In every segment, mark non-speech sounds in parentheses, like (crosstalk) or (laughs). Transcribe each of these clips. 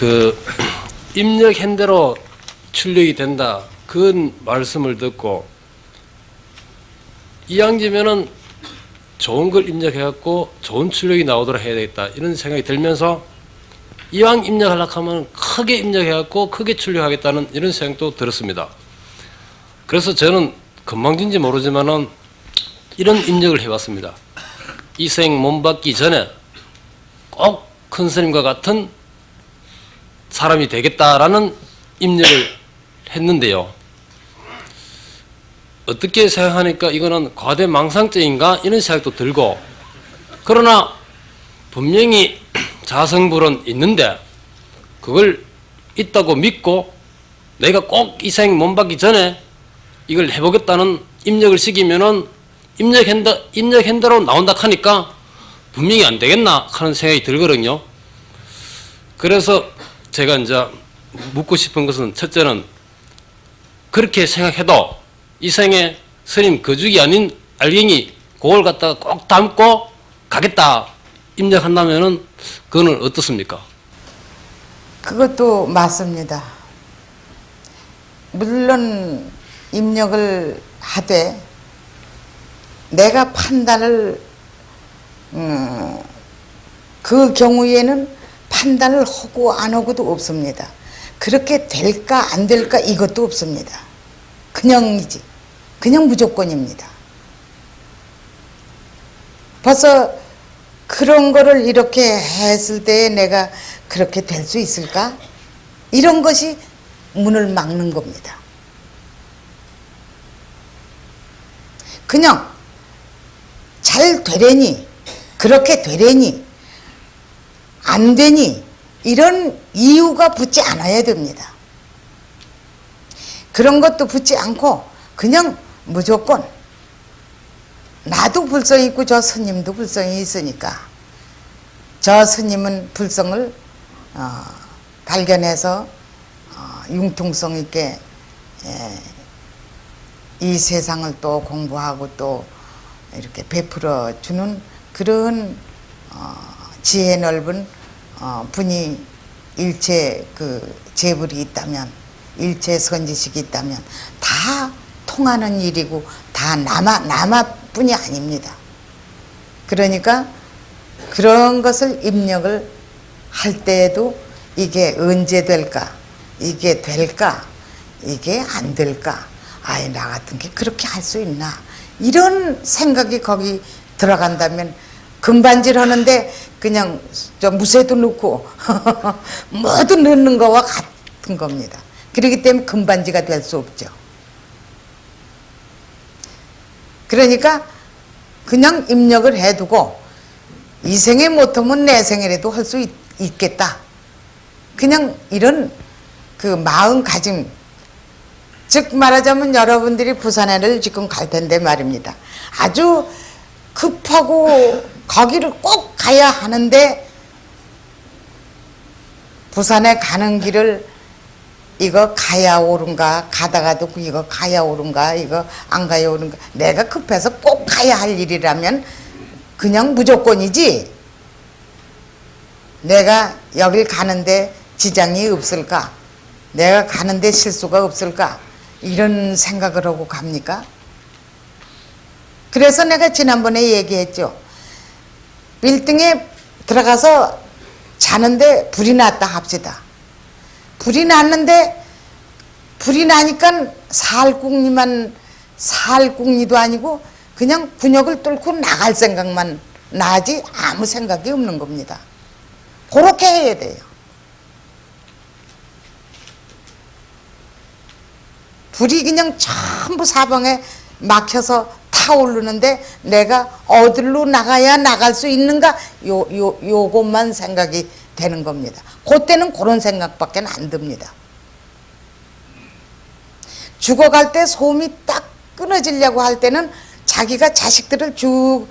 그 입력한 대로 출력이 된다. 그 말씀을 듣고 이왕지면은 좋은 걸 입력해갖고 좋은 출력이 나오도록 해야 되겠다 이런 생각이 들면서 이왕 입력하려고 하면 크게 입력해갖고 크게 출력하겠다는 이런 생각도 들었습니다. 그래서 저는 건방진지 모르지만은 이런 입력을 해봤습니다. 이생 몸 받기 전에 꼭 큰 스님과 같은 사람이 되겠다라는 입력을 했는데요. 어떻게 생각하니까 이거는 과대망상죄인가 이런 생각도 들고 그러나 분명히 자성불은 있는데 그걸 있다고 믿고 내가 꼭 이생몸 받기 전에 이걸 해보겠다는 입력을 시키면은 입력한다 입력한대로 나온다 하니까 분명히 안 되겠나 하는 생각이 들거든요. 그래서 제가 이제 묻고 싶은 것은 첫째는 그렇게 생각해도 이 생에 스님 거죽이 아닌 알갱이 그걸 갖다가 꼭 담고 가겠다 입력한다면은 그거는 어떻습니까? 그것도 맞습니다. 물론 입력을 하되 내가 판단을 음, 그 경우에는 판단을 하고 안 하고도 없습니다. 그렇게 될까 안 될까 이것도 없습니다. 그냥이지. 그냥 무조건입니다. 벌써 그런 거를 이렇게 했을 때 내가 그렇게 될 수 있을까? 이런 것이 문을 막는 겁니다. 그냥 잘 되려니, 그렇게 되려니, 안 되니, 이런 이유가 붙지 않아야 됩니다. 그런 것도 붙지 않고, 그냥 무조건, 나도 불성이 있고 저 스님도 불성이 있으니까, 저 스님은 불성을 어, 발견해서 어, 융통성 있게 예, 이 세상을 또 공부하고 또 이렇게 베풀어 주는 그런 어, 지혜 넓은 어, 분이 일체 그 재불이 있다면 일체 선지식이 있다면 다 통하는 일이고 다 남아 남아뿐이 아닙니다. 그러니까 그런 것을 입력을 할 때에도 이게 언제 될까? 이게 될까? 이게 안 될까? 아예 나 같은 게 그렇게 할 수 있나? 이런 생각이 거기 들어간다면 금반질 하는데 그냥 저 무쇠도 넣고 (laughs) 뭐도 넣는 거와 같은 겁니다. 그렇기 때문에 금반지가 될 수 없죠. 그러니까 그냥 입력을 해두고 이 생에 못하면 내 생에라도 할 수 있겠다. 그냥 이런 그 마음가짐, 즉 말하자면 여러분들이 부산에를 지금 갈 텐데 말입니다. 아주 급하고 거기를 꼭 가야 하는데 부산에 가는 길을 이거 가야 오른가 가다가도 그 이거 가야 오른가 이거 안 가야 오른가. 내가 급해서 꼭 가야 할 일이라면 그냥 무조건이지. 내가 여길 가는데 지장이 없을까? 내가 가는데 실수가 없을까? 이런 생각을 하고 갑니까? 그래서 내가 지난번에 얘기했죠 빌딩에 들어가서 자는데 불이 났다 합시다 불이 났는데 불이 나니까 살궁리만 살궁리도 아니고 그냥 군역을 뚫고 나갈 생각만 나지 아무 생각이 없는 겁니다. 그렇게 해야 돼요. 불이 그냥 전부 사방에 막혀서 타오르는데 내가 어디로 나가야 나갈 수 있는가 요, 요, 요것만 생각이 되는 겁니다. 그때는 그런 생각밖에 안 듭니다. 죽어갈 때 소음이 딱 끊어지려고 할 때는 자기가 자식들을 쭉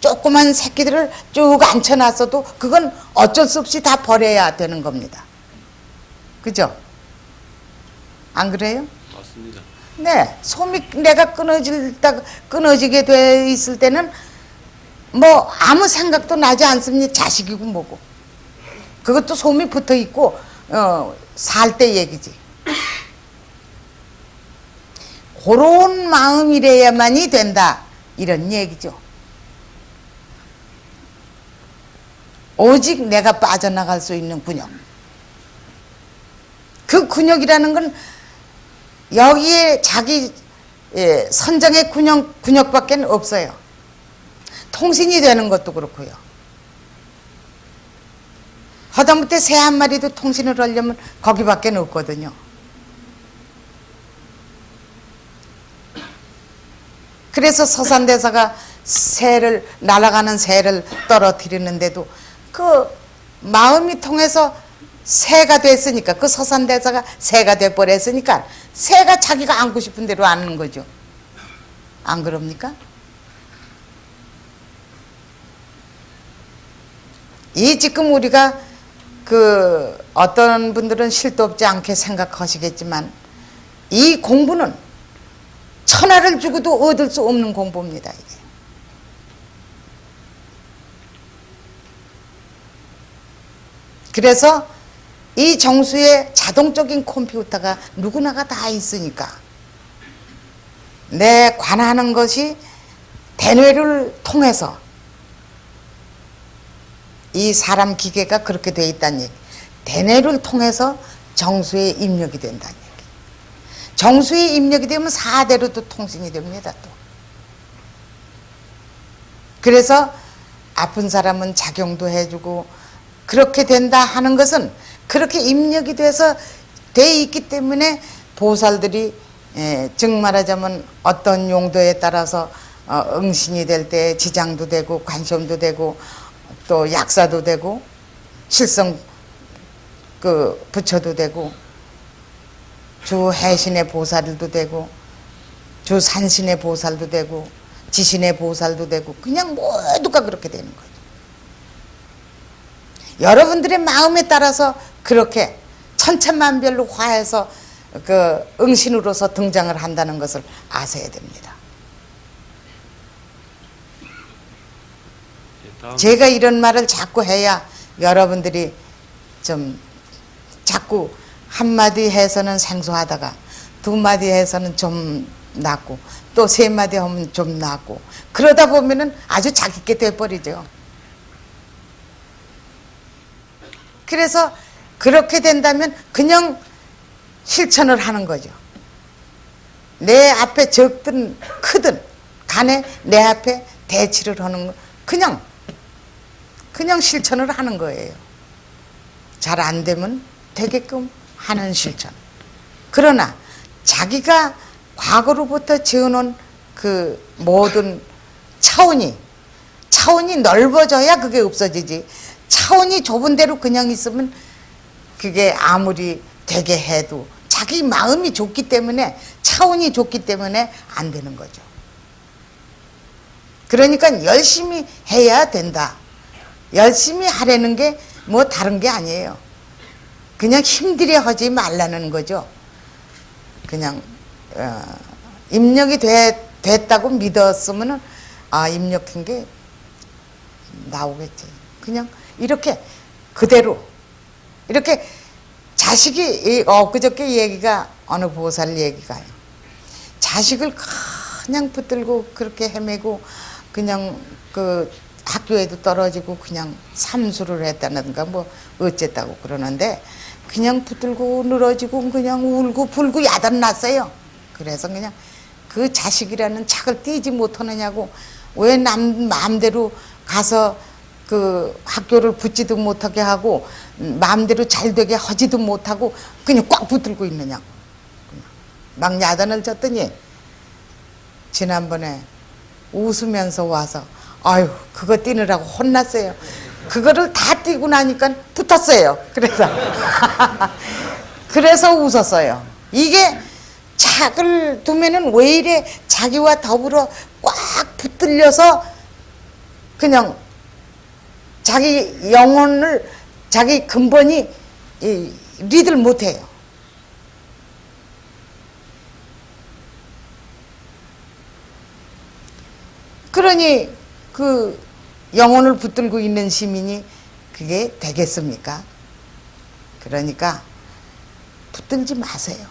조그만 새끼들을 쭉 앉혀놨어도 그건 어쩔 수 없이 다 버려야 되는 겁니다. 그죠? 안 그래요? 맞습니다. 네, 솜이 내가 끊어질다 끊어지게 돼 있을 때는 뭐 아무 생각도 나지 않습니다. 자식이고 뭐고. 그것도 솜이 붙어 있고 어, 살 때 얘기지. 그런 마음이래야만이 된다. 이런 얘기죠. 오직 내가 빠져나갈 수 있는 군역. 그 군역이라는 건 여기에 자기 예, 선정의 군역, 군역밖에 없어요. 통신이 되는 것도 그렇고요. 하다못해 새 한 마리도 통신을 하려면 거기밖에 없거든요. 그래서 서산대사가 새를 날아가는 새를 떨어뜨리는데도 그 마음이 통해서 새가 됐으니까 그 서산대사가 새가 돼 버렸으니까 새가 자기가 안고 싶은 대로 안는 거죠. 안 그럽니까? 이 지금 우리가 그 어떤 분들은 실도 없지 않게 생각하시겠지만 이 공부는 천하를 주고도 얻을 수 없는 공부입니다. 이게. 그래서 이 정수에 자동적인 컴퓨터가 누구나가 다 있으니까 내 관하는 것이 대뇌를 통해서 이 사람 기계가 그렇게 돼 있다는 얘기. 대뇌를 통해서 정수에 입력이 된다는 얘기. 정수에 입력이 되면 사대로도 통신이 됩니다. 또. 그래서 아픈 사람은 작용도 해주고 그렇게 된다 하는 것은 그렇게 입력이 돼서 돼 있기 때문에 보살들이 예, 즉 말하자면 어떤 용도에 따라서 어, 응신이 될 때 지장도 되고 관심도 되고 또 약사도 되고 실성 그 부처도 되고 주 해신의 보살도 되고 주 산신의 보살도 되고 지신의 보살도 되고 그냥 모두가 그렇게 되는 거죠. 여러분들의 마음에 따라서 그렇게 천차만별로 화해서 그 응신으로서 등장을 한다는 것을 아셔야 됩니다. 제가 이런 말을 자꾸 해야 여러분들이 좀 자꾸 한마디 해서는 생소하다가 두 마디 해서는 좀 낫고 또 세 마디 하면 좀 낫고 그러다 보면은 아주 작게 돼버리죠. 그래서 그렇게 된다면 그냥 실천을 하는 거죠. 내 앞에 적든 크든 간에 내 앞에 대치를 하는 거 그냥 그냥 실천을 하는 거예요. 잘 안 되면 되게끔 하는 실천. 그러나 자기가 과거로부터 지어놓은 그 모든 차원이 차원이 넓어져야 그게 없어지지. 차원이 좁은 대로 그냥 있으면 그게 아무리 되게 해도 자기 마음이 좁기 때문에 차원이 좁기 때문에 안 되는 거죠. 그러니까 열심히 해야 된다. 열심히 하려는 게 뭐 다른 게 아니에요. 그냥 힘들여 하지 말라는 거죠. 그냥 어, 입력이 돼, 됐다고 믿었으면은 아 입력한 게 나오겠지. 그냥 이렇게 그대로 이렇게 자식이 이 엊그저께 얘기가 어느 보살 얘기가요. 자식을 그냥 붙들고 그렇게 헤매고 그냥 그 학교에도 떨어지고 그냥 삼수를 했다는가 뭐 어쨌다고 그러는데 그냥 붙들고 늘어지고 그냥 울고 불고 야단 났어요. 그래서 그냥 그 자식이라는 착을 띄지 못하느냐고 왜 남 마음대로 가서 그 학교를 붙지도 못하게 하고 음, 마음대로 잘 되게 하지도 못하고 그냥 꽉 붙들고 있느냐고 그냥 막 야단을 쳤더니 지난번에 웃으면서 와서 아유 그거 뛰느라고 혼났어요. 그거를 다 뛰고 나니까 붙었어요. 그래서 (laughs) 그래서 웃었어요. 이게 착을 두면은 왜 이래 자기와 더불어 꽉 붙들려서 그냥 자기 영혼을 자기 근본이 이, 리드를 못해요. 그러니 그 영혼을 붙들고 있는 시민이 그게 되겠습니까? 그러니까 붙들지 마세요.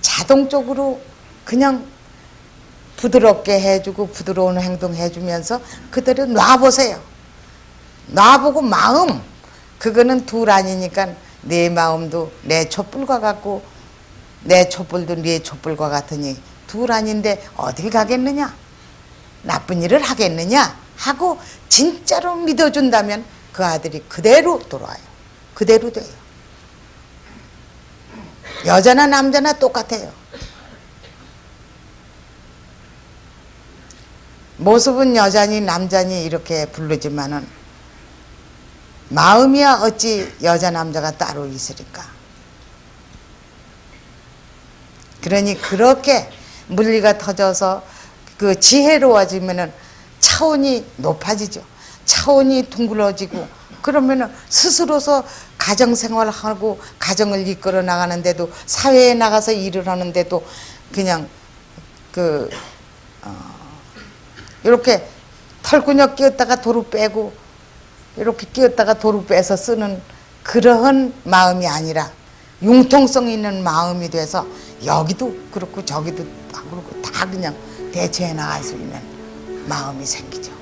자동적으로 그냥 부드럽게 해주고 부드러운 행동 해주면서 그대로 놔보세요. 놔보고 마음. 그거는 둘 아니니까 내 마음도 내 촛불과 같고 내 촛불도 네 촛불과 같으니 둘 아닌데 어딜 가겠느냐? 나쁜 일을 하겠느냐? 하고 진짜로 믿어준다면 그 아들이 그대로 돌아와요. 그대로 돼요. 여자나 남자나 똑같아요. 모습은 여자니 남자니 이렇게 부르지만은 마음이야 어찌 여자 남자가 따로 있으리까. 그러니 그렇게 물리가 터져서 그 지혜로워지면은 차원이 높아지죠. 차원이 둥글어지고 그러면은 스스로서 가정 생활을 하고 가정을 이끌어 나가는데도 사회에 나가서 일을 하는데도 그냥 그 이렇게 털구녕 끼었다가 도로 빼고 이렇게 끼었다가 도로 빼서 쓰는 그러한 마음이 아니라 융통성 있는 마음이 돼서 여기도 그렇고 저기도 그렇고 다 그냥 대처해 나갈 수 있는 마음이 생기죠.